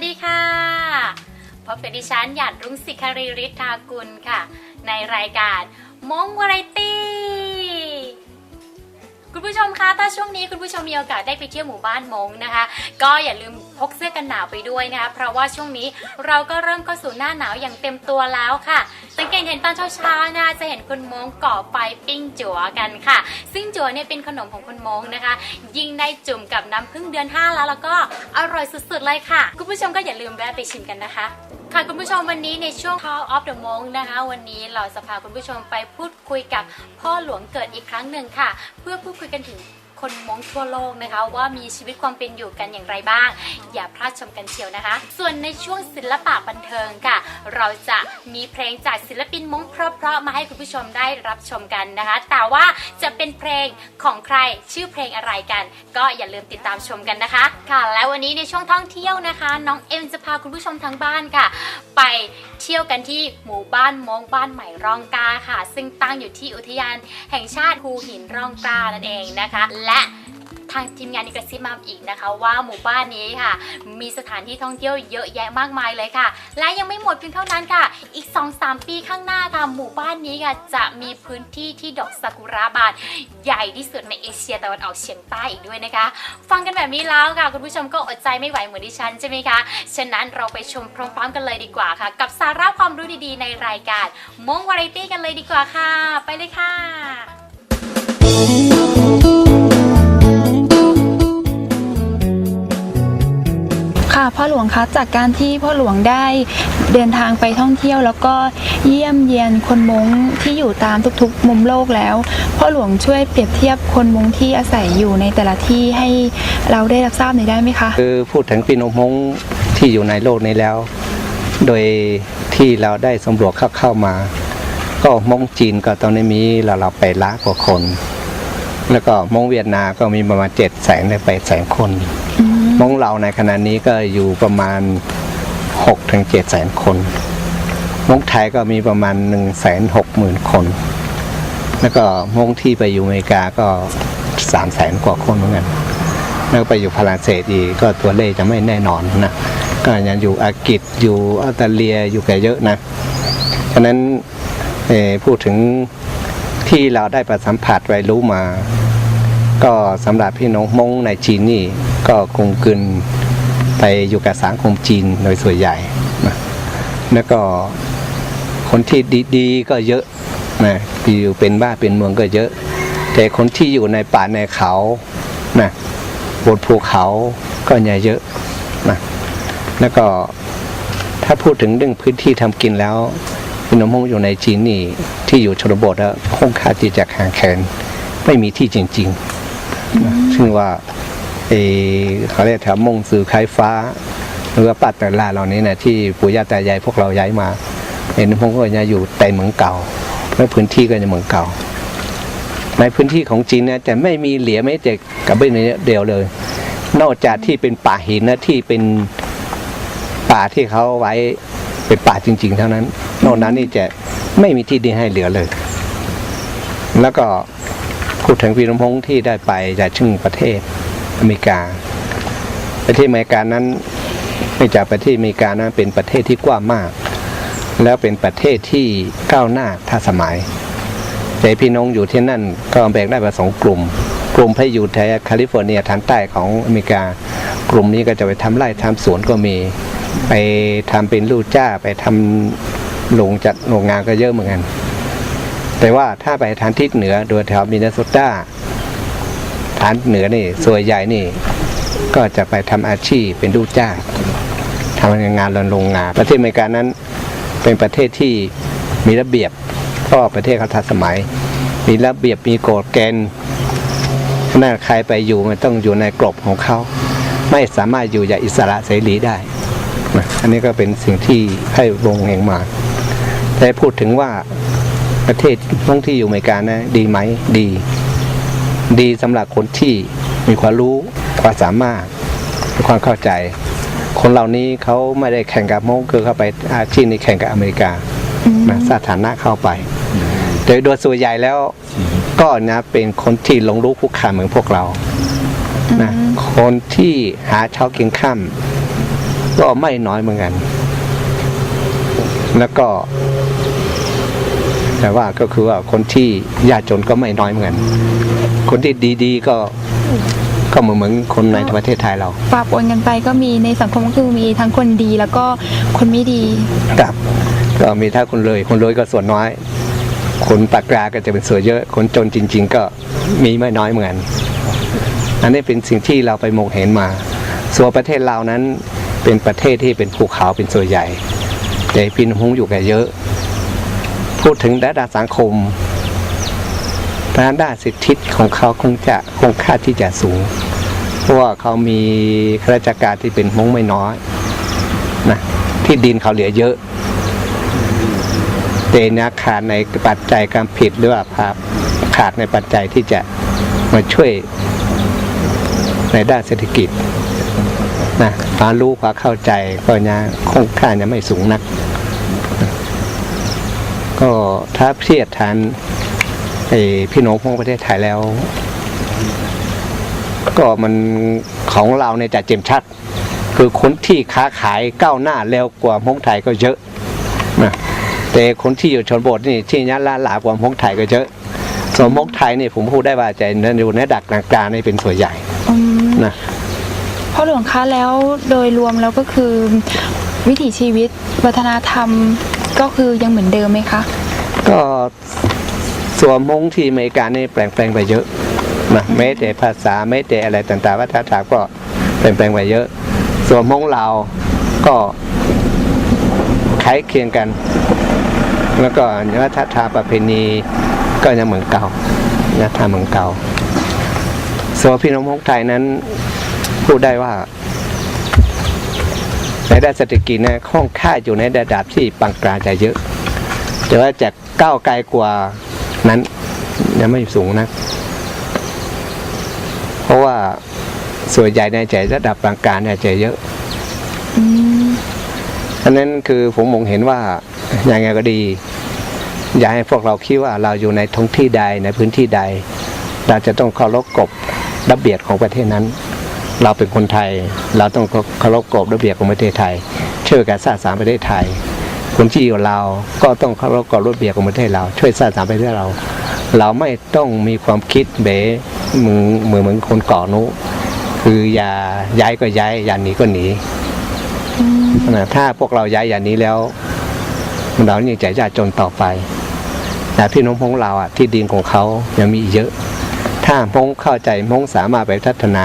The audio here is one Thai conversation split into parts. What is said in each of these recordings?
สดีค่ะ พบกับดิฉันหยาดรุ่งศิคารีริทากุลค่ะ ในรายการมงวารตี คุณผู้ชมคะถ้าช่วงนี้คุณผู้ชมมีโอกาสได้ไปเที่ยวหมู่บ้านมงนะคะ ก็อย่าลืมพกเสื้อกันหนาวไปด้วยนะคะ เพราะว่าช่วงนี้เราก็เริ่มเข้าสู่หน้าหนาวอย่างเต็มตัวแล้วค่ะ สังเกตเห็นตอนเช้าๆนะจะเห็นคนมงก่อไฟปิ้งจั๋วกันค่ะ ซึ่งจั๋วเนี่ยเป็นขนมของคนมงนะคะ ยิ่งได้จุ่มกับน้ำผึ้งเดือน5แล้วแล้วก็อร่อยสุดๆเลยค่ะ คุณผู้ชมก็อย่าลืมแวะไปชิมกันนะคะ ค่ะคุณผู้ชมวันนี้ในช่วง Call of the Monk นะคะ วันนี้เราจะพาคุณผู้ชมไปพูดคุยกับพ่อหลวงเกิดอีกครั้งหนึ่งค่ะ เพื่อพูดคุยกันถึง คนมงทั่วโลกนะคะ ว่ามีชีวิตความเป็นอยู่กันอย่างไรบ้าง อย่าพลาดชมกันเชียวนะคะ ส่วนในช่วงศิลปะบันเทิงค่ะ เราจะมีเพลงจากศิลปินมงเพราะๆมาให้คุณผู้ชมได้รับชมกันนะคะ แต่ว่าจะเป็นเพลงของใครชื่อเพลงอะไรกัน ก็อย่าลืมติดตามชมกันนะคะ ค่ะ และวันนี้ในช่วงท่องเที่ยวนะคะ น้องเอ็มจะพาคุณผู้ชมทางบ้านค่ะ ไป เที่ยวกันที่หมู่บ้านมงบ้านใหม่ร่องกาค่ะ ซึ่งตั้งอยู่ที่อุทยานแห่งชาติภูหินร่องกานั่นเองนะคะ และ ทางทีมงานอีกระซิบมาอีกนะคะ ว่าหมู่บ้านนี้ค่ะ มีสถานที่ท่องเที่ยวเยอะแยะมากมายเลยค่ะ และยังไม่หมดเพียงเท่านั้นค่ะ อีก 2-3 ปีข้างหน้าค่ะหมู่บ้านนี้ค่ะจะมีพื้นที่ที่ดอกซากุระบานใหญ่ที่สุดในเอเชียตะวันออกเฉียงใต้อีกด้วยนะคะ ฟังกันแบบนี้แล้วค่ะ คุณผู้ชมก็อดใจไม่ไหวเหมือนดิฉันใช่ไหมคะ ฉะนั้นเราไปชมพร้อมๆกันเลยดีกว่าค่ะ กับสาระความรู้ดีๆ ในรายการมงวาไรตี้กันเลยดีกว่าค่ะ ไปเลยค่ะ ค่ะพ่อหลวงคะจากการที่พ่อหลวงได้เดินทางไปท่องเที่ยว แล้วก็เยี่ยมเยียนคนมงที่อยู่ตามทุกๆ มุมโลกแล้ว พ่อหลวงช่วยเปรียบเทียบคนมงที่อาศัยอยู่ในแต่ละที่ให้เราได้รับทราบหน่อยได้ไหมคะคือพูดถึงปีนมงที่อยู่ในโลกนี้แล้ว โดยที่เราได้สำรวจเข้าเข้ามา ก็มงจีนก็ตอนนี้มีเราเราไปล้านกว่าคน แล้วก็มงเวียดนามก็มีประมาณเจ็ดแสนไปแสนคน มงเราในขณะนี้ก็อยู่ประมาณหกถึงแสนคนมงไทยก็มีประมาณหนึ่งแสนคน แล้วก็มงที่ไปอยู่อเมริกาก็สามแสนกว่าคนเหมือนกัน แล้วไปอยู่ฝรั่งเศสอีกก็ตัวเลขจะไม่แน่นอนนะ ก็ยังอยู่อังกฤษอยู่ออสเตรเลียอยู่กันเยอะนะ ฉะนั้นพูดถึงที่เราได้ประสัมผัสไว้รู้มา ก็สำหรับพี่น้องมงในจีนนี่ก็คงกลืนไปอยู่กับสังคมจีนโดยส่วนใหญ่นะแล้วก็คนที่ดีๆก็เยอะนะอยู่เป็นบ้านเป็นเมืองก็เยอะ แต่คนที่อยู่ในป่าในเขานะบนภูเขาก็อย่เยอะนะแล้วก็ถ้าพูดถึงเรื่องพื้นที่ทำกินแล้วพี่น้องมงอยู่ในจีนนี่ที่อยู่ชนบทแล้วคงค่าที่จะห่างแขนไม่มีที่จริง ๆ ซึ่งว่าเอเขาเรียกแถวมงสื่อไคฟ้าหรือว่าปัตตลาเหล่านี้นะที่ปู่ย่าตายายพวกเราย้ายมาเห็นพงก็จะอยู่แต่เมืองเก่าและพื้นที่ก็จะเมืองเก่า ในพื้นที่ของจีนนี่ยจะไม่มีเหลียไม่แต่กับเบ้นเดียวเลย นอกจากที่เป็นป่าหินนะที่เป็นป่าที่เขาไว้เป็นป่าจริง ๆ เท่านั้น นอกนั้นนี่จะไม่มีที่ดินให้เหลือเลย แล้วก็ พูดถึงพีนพงษ์ที่ได้ไปจากชึ่งประเทศอเมริกา ประเทศอเมริกานั้นเนื่จากประเทศอเมริกานั้นเป็นประเทศที่กว้างมาก แล้วเป็นประเทศที่ก้าวหน้าทันสมัยแต่พี่น้องอยู่ที่นั่นก็แบ่งได้เป็นสองกลุ่ม กลุ่มที่อยู่แถวแคลิฟอร์เนียทางใต้ของอเมริกา กลุ่มนี้ก็จะไปทำไร่ทำสวนก็มี ไปทำเป็นลูกจ้าไปทำโรงจัดโรงงานก็เยอะเหมือนกัน แต่ว่าถ้าไปทางทิศเหนือโดยแถวมินนิโซตาทางเหนือนี่ส่วนใหญ่นี่ ก็จะไปทำอาชีพเป็นลูกจ้างทำงานโรงงาน ประเทศอเมริกานั้น เป็นประเทศที่มีระเบียบเพราะประเทศเขาทันสมัย มีระเบียบมีกฎเกณฑ์นั่นใครไปอยู่มันต้องอยู่ในกรอบของเขาไม่สามารถอยู่อย่างอิสระเสรีได้ อันนี้ก็เป็นสิ่งที่ให้วงเองมาแต่พูดถึงว่า ประเทศท่องที่อยู่อเมริกานะ ดีไหมดี ดีสำหรับคนที่มีความรู้ความสามารถมีความเข้าใจ คนเหล่านี้เขาไม่ได้แข่งกับมงคือเข้าไปอาชีพในแข่งกับอเมริกานะสถานะเข้าไปโดยโดยส่วนใหญ่แล้วก็นะเป็นคนที่ลงรู้คุกคามเหมือนพวกเรานะคนที่หาเช้ากินข้ามก็ไม่น้อยเหมือนกัน แล้วก็ แต่ว่าก็คือว่าคนที่ยากจนก็ไม่น้อยเหมือนกันคนที่ดีๆก็ก็เหมือนเหมือนคนในประเทศไทยเราปราบปนกันไปก็มีในสังคมก็คือมีทั้งคนดีแล้วก็คนไม่ดีครับก็มีถ้าคนรวยคนรวยก็ส่วนน้อย คนปากกลางก็จะเป็นส่วนเยอะ คนจนจริง ๆ ก็มีไม่น้อยเหมือนกันอันนี้เป็นสิ่งที่เราไปมองเห็นมา ส่วนประเทศเรานั้นเป็นประเทศที่เป็นภูเขาเป็นส่วนใหญ่ แต่พี่น้องอยู่กันเยอะ พูดถึงด้านสังคมด้านด้านสิทธิของเขาคงจะคงค่าที่จะสูง เพราะว่าเขามีข้าราชการที่เป็นมงไม่น้อยนะที่ดินเขาเหลือเยอะแต่เนะขาดในปัจจัยการผิดหรือว่าภาพขาดในปัจจัยที่จะมาช่วยในด้านเศรษฐกิจนะความรู้ความเข้าใจก็ยังคงค่ายังไม่สูงนัก ก็ถ้าเทียบทานไอ้พี่น้องของประเทศไทยแล้ว ก็มันของเราเนี่ยจะเจมชัด คือคนที่ค้าขายก้าวหน้าเร็วกว่าพงไทยก็เยอะนะแต่คนที่อยู่ชนบทนี่ที่ยันล้านหลากว่าพงไทยก็เยอะส่วนพงไทยนี่ผมพูดได้ว่าจะอยู่ในดักกลางๆนี่เป็นส่วนใหญ่อืมนะพ่อหลวงคะแล้วโดยรวมแล้วก็คือวิถีชีวิตวัฒนธรรม ก็คือยังเหมือนเดิมไหมคะ ก็ส่วนมงที่อเมริกานี่แปลงแปลงไปเยอะนะแม้แต่ภาษาแม้แต่อะไรต่างๆวัฒนธรรมก็แปลงแปลงไปเยอะ ส่วนมงเราก็คล้ายเคียงกัน แล้วก็วัฒนธรรมประเพณีก็ยังเหมือนเก่านะทำเหมือนเก่าส่วนพี่น้องมงไทยนั้นพูดได้ว่า ในด้านเศรษฐกิจนะค่อนข้างอยู่ในระดับที่ปานกลางจะเยอะ แต่ว่าจะก้าวไกลกว่านั้นยังไม่สูงนะ เพราะว่าส่วนใหญ่ในใจระดับปานกลางเนี่ยจะเยอะอันนั้นคือผมมองเห็นว่าอย่างไงก็ดี อย่าให้พวกเราคิดว่าเราอยู่ในท้องที่ใดในพื้นที่ใด เราจะต้องเคารพกฎระเบียบของประเทศนั้น เราเป็นคนไทย เราต้องเคารพกฎระเบียบของประเทศไทย ช่วยกันสร้างสรรค์ประเทศไทยคนที่อยู่เราวก็ต้องเคารพกฎระเบียบของประเทศเรา ช่วยสร้างสรรค์ประเทศเรา เราไม่ต้องมีความคิดเบ๋มือมือเหมือนคนเก่อนุคืออย่าย้ายก็ย้ายอย่าหนีก็หนีนะถ้าพวกเราย้ายอย่างนี้แล้ว เรานี่จะยากจนต่อไปแต่พี่น้องพงเราอะที่ดินของเขายังมีอีกเยอะ ถ้าพงเข้าใจพงสามารถไปพัฒนา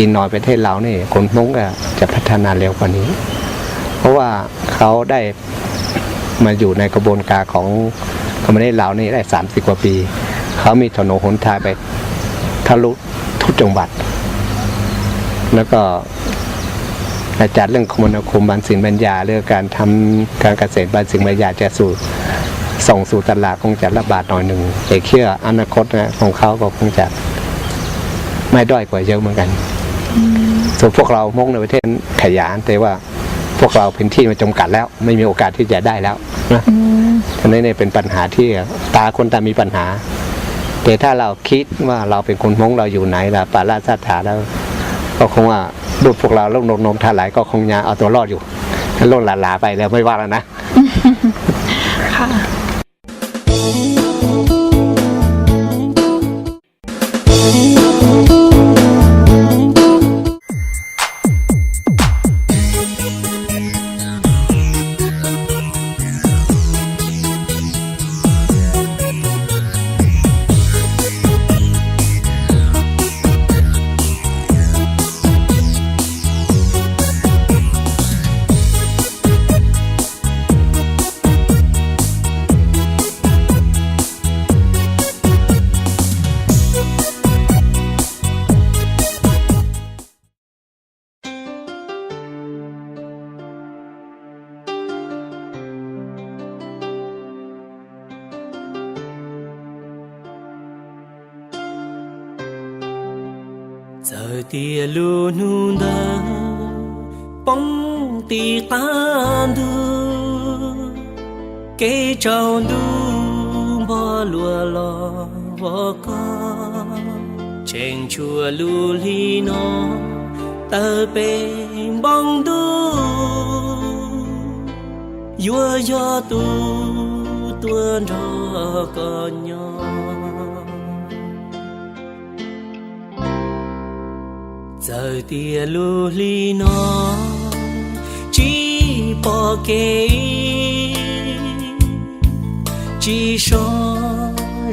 อีกหน่อยประเทศเรานี่คนพงก็จะพัฒนาเร็วกว่านี้ เพราะว่าเขาได้มาอยู่ในกระบวนการของคอมมิวนิสต์เรานี่ได้สามสิบกว่าปี เขามีถนนหนทางไปทะลุทุกจังหวัด แล้วก็อาจารย์เรื่องคมนาคมบางสิ่งบรรยาเรื่องการทำการเกษตรบางสิ่งบรรยาจะสู่ส่งสู่ตลาดคงจะระบาดหน่อยหนึ่งแต่เชื่ออนาคตนะของเขาก็คงจะไม่ด้อยกว่าเยอะเหมือนกัน ส่วนพวกเรามงในประเทศขยานแต่ว่าพวกเราพื้นที่มันจำกัดแล้ว ไม่มีโอกาสที่จะได้แล้วนะอืมอันนี้เนี่ยเป็นปัญหาที่ตาคนตามีปัญหา แต่ถ้าเราคิดว่าเราเป็นคนมงเราอยู่ไหนล่ะปาราสถาแล้ว ก็คงว่าลูกพวกเราลูกนมนมทาไหลก็คงยังเอาตัวรอดอยู่ถ้าโลดหลาๆไปแล้วไม่ว่าแล้วนะ giờ tia lu nu da bóng ti tan du kê trâu du bò lùa lò bò co trên chùa lu li nó, tơ bóng du yo yo tu, tuôn đó có nhỏ. Giờ tia lu li nó, chỉ bỏ kê chỉ so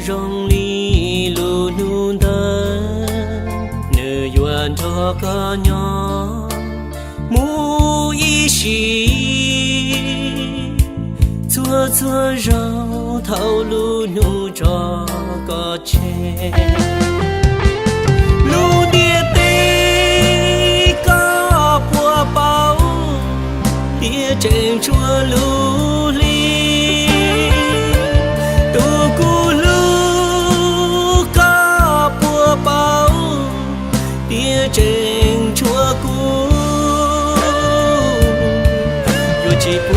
rong li lu nu đơ nữ yuan cho có nhỏ mu y xì, chúa chúa rau thâu lu nu cho có chê trên chúa lưu ly. Tu cu lu có bùa bao tia trên chúa cu yo chi pu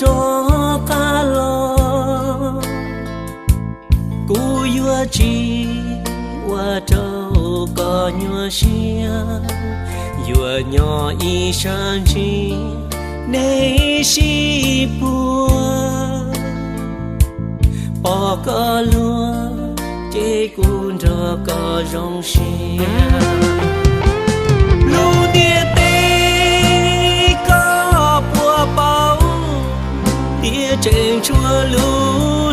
cho cá lo. Cú vừa chi qua trâu có nhua xia yua nhỏ y sang chi nay si bùa bỏ có lúa chế cún cho có rong xia. trên chúa luôn.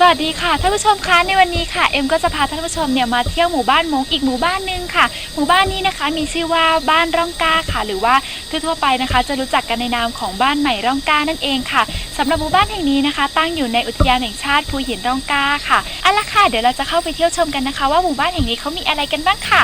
สวัสดีค่ะท่านผู้ชมคะในวันนี้ค่ะเอ็มก็จะพาท่านผู้ชมเนี่ยมาเที่ยวหมู่บ้านมงอีกหมู่บ้านหนึ่งค่ะ หมู่บ้านนี้นะคะมีชื่อว่าบ้านร่องก้าค่ะ หรือว่าทั่วๆไปนะคะ จะรู้จักกันในนามของบ้านใหม่ร่องก้านั่นเองค่ะสำหรับหมู่บ้านแห่งนี้นะคะ ตั้งอยู่ในอุทยานแห่งชาติภูหินร่องก้าค่ะเอาละค่ะเดี๋ยวเราจะเข้าไปเที่ยวชมกันนะคะ ว่าหมู่บ้านแห่งนี้เขามีอะไรกันบ้างค่ะ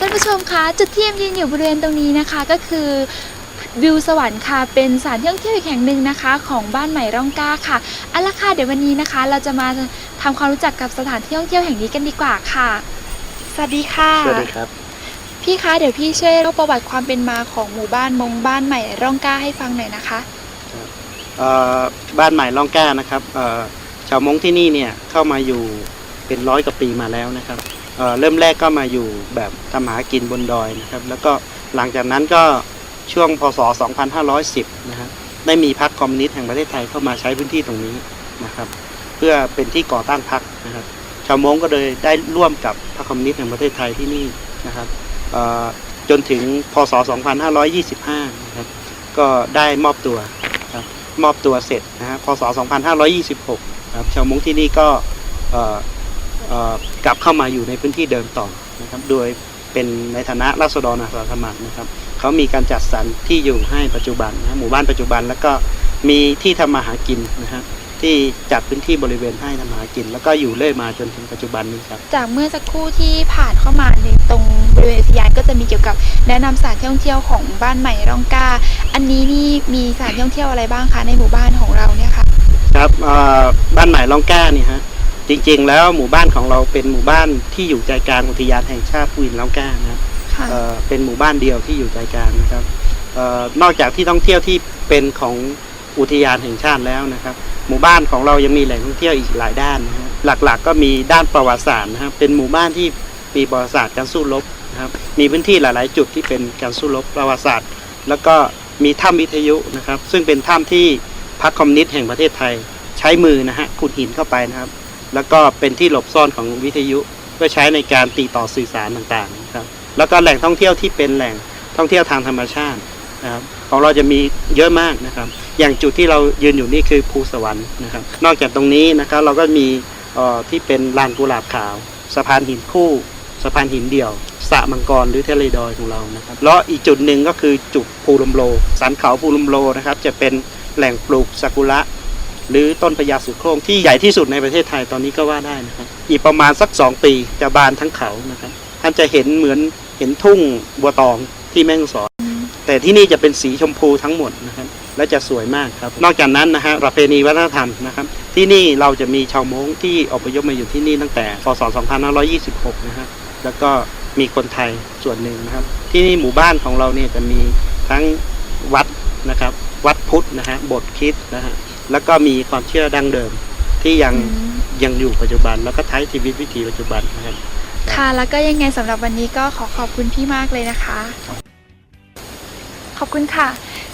ท่านผู้ชมคะจุดที่เอ็มยืนอยู่บริเวณตรงนี้นะคะ ก็คือวิวสวรรค์ค่ะ เป็นสถานที่ท่องเที่ยวอีกแห่งหนึ่งนะคะ ของบ้านใหม่ร่องกล้าค่ะเอาละค่ะเดี๋ยววันนี้นะคะ เราจะมาทำความรู้จักกับสถานที่ท่องเที่ยวแห่งนี้กันดีกว่าค่ะ สวัสดีค่ะ สวัสดีครับ พี่คะเดี๋ยวพี่ช่วยเล่าประวัติความเป็นมาของหมู่บ้านมงบ้านใหม่ร่องกล้าให้ฟังหน่อยนะคะเอ่อบ้านใหม่ล่องแก้นะครับเอ่อชาวมงที่นี่เนี่ยเข้ามาอยู่เป็นร้อยกว่าปีมาแล้วนะครับ เเริ่มแรกก็มาอยู่แบบทำหากินบนดอยนะครับ แล้วก็หลังจากนั้นก็ช่วงพศ 2510 นะครับได้มีพรรคคอมมิวนิสต์แห่งประเทศไทยเข้ามาใช้พื้นที่ตรงนี้นะครับ เพื่อเป็นที่ก่อตั้งพรรคนะครับ ชาวมงก็เลยได้ร่วมกับพรรคคอมมิวนิสต์แห่งประเทศไทยที่นี่นะครับจนถึงพศ 2525 นะครับก็ได้มอบตัวมอบตัวเสร็จนะฮะพศ 2526 ครับชาวมงที่นี่ก็ กลับเข้ามาอยู่ในพื้นที่เดิมต่อนะครับ โดยเป็นในฐานะราษฎรอาสาสมัครนะครับเขามีการจัดสรรที่อยู่ให้ปัจจุบันนะหมู่บ้านปัจจุบันแล้วก็มีที่ทำมาหากินนะฮะที่จัดพื้นที่บริเวณให้ทำมาหากิน แล้วก็อยู่เรื่อยมาจนถึงปัจจุบันนี้ครับ จากเมื่อสักครู่ที่ผ่านเข้ามาในตรงบริเวณอุทยานก็จะมีเกี่ยวกับแนะนำสถานที่ท่องเที่ยวของบ้านใหม่ร่องกล้า อันนี้นี่มีสถานที่ท่องเที่ยวอะไรบ้างคะในหมู่บ้านของเราเนี่ยค่ะ ครับเอ่อบ้านใหม่ล่องแก้เนี่ยฮะ จริง ๆ แล้วหมู่บ้านของเราเป็นหมู่บ้านที่อยู่ใจกลางอุทยานแห่งชาติภูหินล่องแก้นะครับค่ะเอ่อเป็นหมู่บ้านเดียวที่อยู่ใจกลางนะครับเออนอกจากที่ท่องเที่ยวที่เป็นของอุทยานแห่งชาติแล้วนะครับ หมู่บ้านของเรายังมีแหล่งท่องเที่ยวอีกหลายด้านนะฮะหลักๆ ก็มีด้านประวัติศาสตร์นะครับ เป็นหมู่บ้านที่มีประวัติศาสตร์การสู้รบนะครับ มีพื้นที่หลายๆ จุดที่เป็นการสู้รบประวัติศาสตร์ แล้วก็มีถ้ำวิทยุนะครับ ซึ่งเป็นถ้ำที่พรรคคอมมิวนิสต์แห่งประเทศไทย ใช้มือนะฮะขุดหินเข้าไปนะครับ แล้วก็เป็นที่หลบซ่อนของวิทยุเพื่อใช้ในการติดต่อสื่อสารต่างๆนะครับแล้วก็แหล่งท่องเที่ยวที่เป็นแหล่งท่องเที่ยวทางธรรมชาตินะครับของเราจะมีเยอะมากนะครับ อย่างจุดที่เรายืนอยู่นี่คือภูสวรรค์นะครับ นอกจากตรงนี้นะครับเราก็มีออที่เป็นลานกุหลาบขาว สะพานหินคู่สะพานหินเดี่ยวสระมังกรหรือเทเลดอยของเรานะครับแล้วอีกจุดหนึ่งก็คือจุดภูลมโล สันเขาภูลมโลนะครับ จะเป็นแหล่งปลูกซากุระ หรือต้นพญาสุโคร่งที่ใหญ่ที่สุดในประเทศไทยตอนนี้ก็ว่าได้นะครับอีกประมาณสักสองปีจะบานทั้งเขานะครับท่านจะเห็นเหมือนเห็นทุ่งบัวตองที่แม่ฮ่องสอนแต่ที่นี่จะเป็นสีชมพูทั้งหมดนะครับและจะสวยมากครับ นอกจากนั้นนะฮะประเพณีวัฒนธรรมนะครับที่นี่เราจะมีชาวม้งที่อพยพมาอยู่ที่นี่ตั้งแต่พศ 2526 นะฮะแล้วก็มีคนไทยส่วนหนึ่งนะครับ ที่นี่หมู่บ้านของเราเนี่ยจะมีทั้งวัดนะครับ วัดพุทธนะฮะบทคิดนะฮะ แล้วก็มีความเชื่อดั้งเดิมที่ยังยังอยู่ปัจจุบัน แล้วก็ใช้ชีวิตวิถีปัจจุบันนะครับค่ะแล้วก็ยังไงสำหรับวันนี้ก็ขอขอบคุณพี่มากเลยนะคะ ขอบคุณค่ะ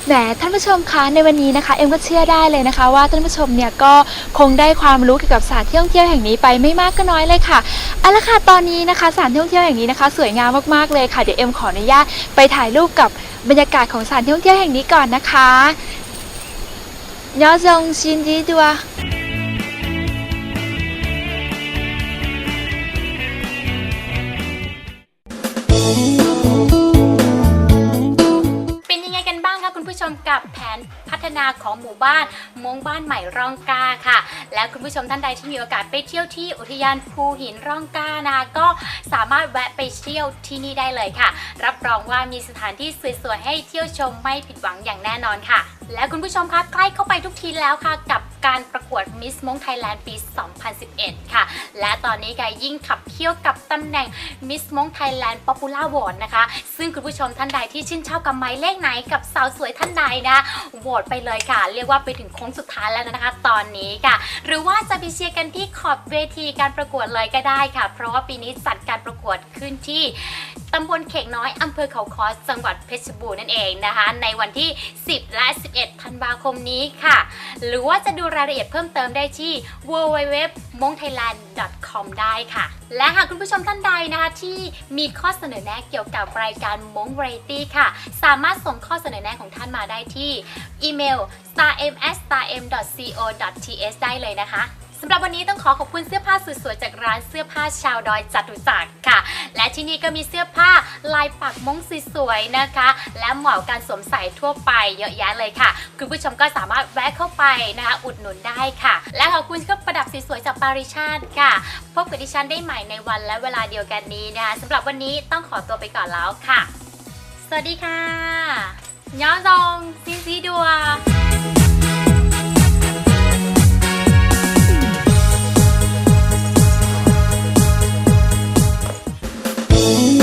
แหมท่านผู้ชมคะในวันนี้นะคะเอ็มก็เชื่อได้เลยนะคะ ว่าท่านผู้ชมเนี่ยก็คงได้ความรู้เกี่ยวกับสถานที่ท่องเที่ยวแห่งนี้ไปไม่มากก็น้อยเลยค่ะเอาละค่ะตอนนี้นะคะสถานที่ท่องเที่ยวแห่งนี้นะคะ สวยงามมากๆเลยค่ะเดี๋ยวเอ็มขออนุญาตไปถ่ายรูปกับบรรยากาศของสถานที่ท่องเที่ยวแห่งนี้ก่อนนะคะ ยอจงชินดีดัวเป็นยังไงกันบ้างคะคุณผู้ชมกับแผนพัฒนาของหมู่บ้านมงบ้านใหม่ร่องกาค่ะ และคุณผู้ชมท่านใดที่มีโอกาสไปเที่ยวที่อุทยานภูหินร่องกานะคะก็สามารถแวะไปเที่ยวที่นี่ได้เลยค่ะ รับรองว่ามีสถานที่สวยๆให้เที่ยวชมไม่ผิดหวังอย่างแน่นอนค่ะ และคุณผู้ชมคะใกล้เข้าไปทุกทีแล้วค่ะ กับการประกวดมิสมงไทยแลนด์ปี 2011 ค่ะ และตอนนี้ค่ะยิ่งขับเคี่ยวกับตำแหน่งมิสมงไทยแลนด์ป๊อปปูล่าโหวตนะคะ ซึ่งคุณผู้ชมท่านใดที่ชื่นชอบกับหมายเลขไหนกับสาวสวยท่านใดนะโหวตไปเลยค่ะ เรียกว่าไปถึงโค้งสุดท้ายแล้วนะคะ ตอนนี้ค่ะ หรือว่าจะไปเชียร์กันที่ขอบเวทีการประกวดเลยก็ได้ค่ะ เพราะว่าปีนี้จัดการประกวดขึ้นที่ ตำบลเขกน้อยอำเภอเขาคอจังหวัดเพชรบูรณ์นั่นเองนะคะ ในวันที่ 10 และ 11 ธันวาคมนี้ค่ะ หรือว่าจะดูรายละเอียดเพิ่มเติมได้ที่ www.mongthailand.com ได้ค่ะ และหากคุณผู้ชมท่านใดนะคะที่มีข้อเสนอแนะเกี่ยวกับรายการมง Variety ค่ะ สามารถส่งข้อเสนอแนะของท่านมาได้ที่อีเมล starm@starm.co.th ได้เลยนะคะ สำหรับวันนี้ต้องขอขอบคุณเสื้อผ้าสวยๆจากร้านเสื้อผ้าชาวดอยจัตุจักรค่ะ และที่นี่ก็มีเสื้อผ้าลายปักมงสวยๆนะคะ และเหมาะกับการสวมใส่ทั่วไปเยอะแยะเลยค่ะ คุณผู้ชมก็สามารถแวะเข้าไปนะคะ อุดหนุนได้ค่ะ และขอบคุณเครื่องประดับสวยๆจากปาริชาติค่ะ พบกับดิฉันได้ใหม่ในวันและเวลาเดียวกันนี้นะคะสำหรับวันนี้ต้องขอตัวไปก่อนแล้วค่ะ สวัสดีค่ะย้อนซองซินซีดัว Ooh.